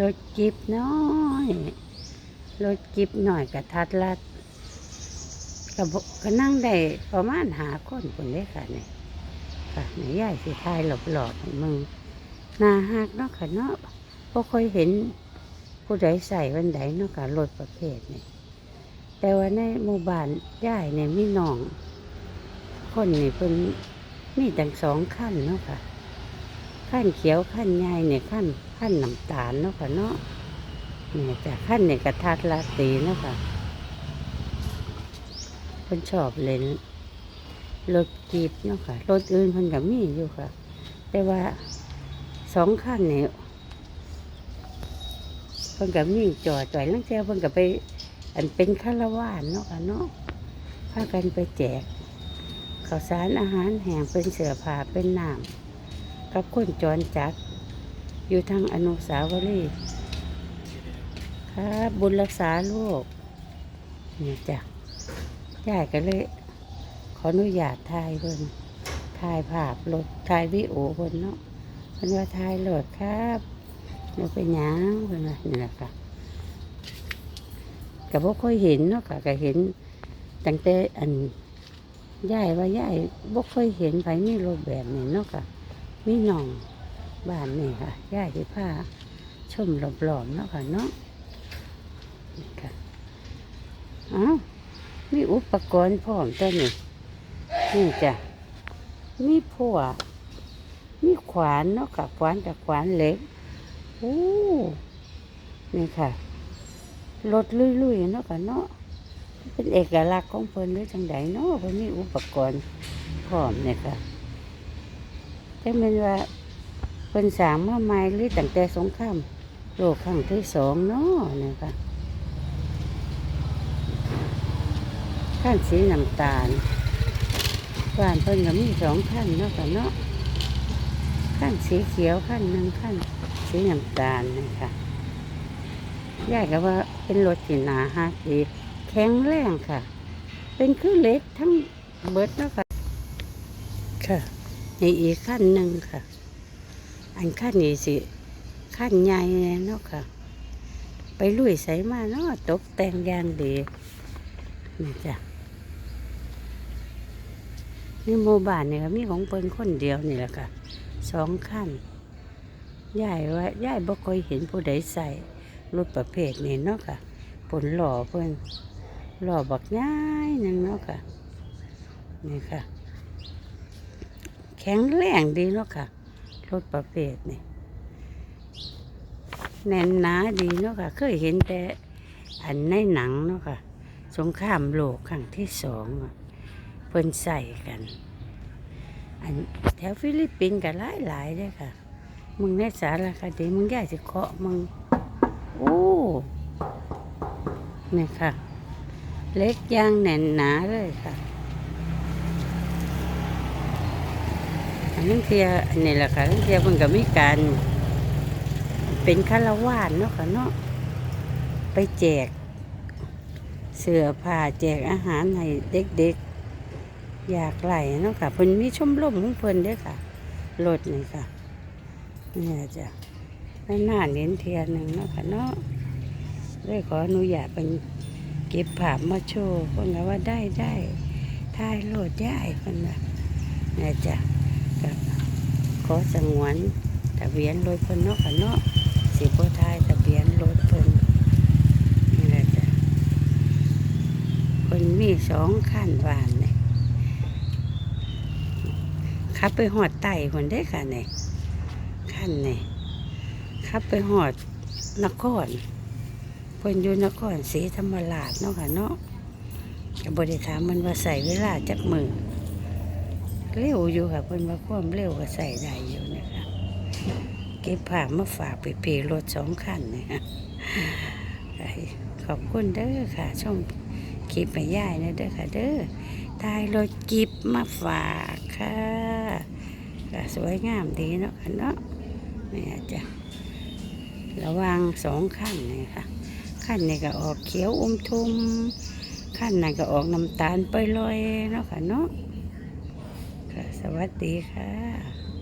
รถจิบน้อยรถจิบหน่อยกับทัดลัดก็บก็นั่งได้ประมาณหาคนคนเด้ค่ะเนี่ยค่ะในย่ายสิทายหลบหลอบมึงนาหักเนาะค่ะเนาะบ่ค่อยเห็นผู้ใดใส่วันใดเนาะค่ะรถประเภทนี้แต่ว่าในหมู่บ้านย่ายเนี่ยมีน้อง คนนี่เป็นมีตั้งสองขั้นเนาะค่ะ ขั้นเขียวขั้นใหญ่เนี่ยขั้นขั้นน้ำตาลเนาะค่ะเนาะเนี่ยจากขั้นเนี่ยกระทัดลาตีเนาะค่ะเพิ่นชอบเล่นรถจีบเนาะค่ะรถอื่นเพิ่นก็มีอยู่ค่ะ แต่ว่าสองขั้นเนี่ยเพิ่นก็มีจอดจ่อยลังเจ้าเพิ่นก็ไป อันเป็นคาราวานเนาะค่ะเนาะพากันไปแจกข้าวสารอาหารแห้งเป็นเสื้อผ้าเป็นน้ำ กับคนจรจัด อยู่ทางอนุสาวรีย์ครับบุญรักษาโลกเนี่ยจ้ะยายก็เลย ขออนุญาตถ่ายเพิ่นถ่ายภาพรถถ่ายวิโอเพิ่นเนาะเพิ่นว่าถ่ายรถครับเดี๋ยวไปหยังเพิ่นว่านี่แหละค่ะก็บ่ค่อยเห็นเนาะค่ะก็เห็นตั้งแต่อันยายว่ายายบ่ค่อยเห็นไผมีรถแบบนี้เนาะค่ะ มีหนองบ้านนี่ค่ะย่าที่ผ้าชมหลอมๆเนาะค่ะเนาะนี่ค่ะอ้าวมีอุปกรณ์พร้อมตัวนี้นี่จ้ะมีผัวมีขวานเนาะค่ะขวานกับขวานเล็กโอ้นี่ค่ะรถลุยๆเนาะค่ะเนาะเป็นเอกลักษณ์ของเพิ่นหรือจังใดเนาะเพิ่นมีอุปกรณ์พร้อมเนี่ยค่ะ แต่แมันว่าเป็นสางมาใหม่หรือตั้งแต่สงครามโลกครั้งที่สองเนาะนี่ค่ะขั้นสีน้ำตาลบ้านเพิ่นก็มีสองขั้นเนาะค่ะเนาะขั้นสีเขียวขั้นหนึ่งขั้นสีน้ำตาลนี่ค่ะยายก็ว่าเป็นรถที่หนาฮักดีแข็งแรงค่ะ เป็นคือเล็กทั้งเบิดเนาะค่ะค่ะ นี่อีกขั้นหนึ่งค่ะ อันขั้นนี้สิขั้นใหญ่เนาะค่ะ ไปลุยใส่มาเนาะตกแต่งอย่างดีนี่จ้ะนี่โมบานเนี่ยมีของเพิ่นคนเดียวนี่แหละค่ะสองขั้นยายว่ายายบ่เคยเห็นผู้ใดใส่รถประเภทนี้เนาะค่ะผลหล่อเพิ่นหล่อบักง่ายหนึงเนาะค่ะนี่ค่ะ แข็งแรงดีเนาะค่ะ รถประเภทนี่แน่นหนาดีเนาะค่ะ เคยเห็นแต่อันในหนังเนาะค่ะ สงครามโลกครั้งที่สองอะเพิ่นใส่กัน อันแถวฟิลิปปินส์ก็หลายหลายๆเลยค่ะ มึงในสารคดีมึงอยากจะเคาะมึง โอ้นี่ค่ะ เล็กย่างแน่นหนาเลยค่ะ นนั้นเทียอันนี้แหละค่ะอันเทียมันก็มีการเป็นคารวาสเนาะค่ะเนาะไปแจก เสื้อผ้าแจกอาหารให้เด็กๆ อยากไหลเนาะค่ะเพิ่นมีชมรมของเพิ่นด้วยค่ะรถนี่ค่ะนี่จ้ะแล้วหน้าเน้นเทียหนึ่งเนาะค่ะเนาะเลยขออนุญาตเป็นเก็บภาพมาโชว์เพิ่นว่าได้ได้ถ่ายโลดย้เพิ่นว่านี่จ้ะ ก็ขอสงวนทะเบียนรถเพิ่นเนาะค่ะเนาะสิบ่ทายทะเบียนรถเพิ่นนี่แหละจ้ะเพิ่นมีสองขั้นวานเนี่ยขับไปหอดไต่คนได้ค่ะเนี่ยขั้นเนี่ยขับไปหอดนครเพิ่นอยู่นครศรีธรรมราชเนาะค่ะเนาะก็บ่ได้ถามมันว่าใส่เวลาจักมือ เร็วอยู่ค่ะเพิ่นว่าความเร็วก็ใส่ได้อยู่นะคะเก็บผ้ามาฝากไปเพรถสองคันนะคะขอบคุณเด้อค่ะช่องคลิปไปย่ายนะเด้อค่ะเด้อตายรถกิบมาฝากค่ะค่ะสวยงามดีเนาะค่ะเนาะนี่จ้ะระวังสองขั้นนี่ค่ะขั้นนี้ก็ออกเขียวอมทุมขั้นนั้นก็ออกน้ำตาลไปลอยๆเนาะค่ะเนาะ ค่ะ สวัสดีค่ะ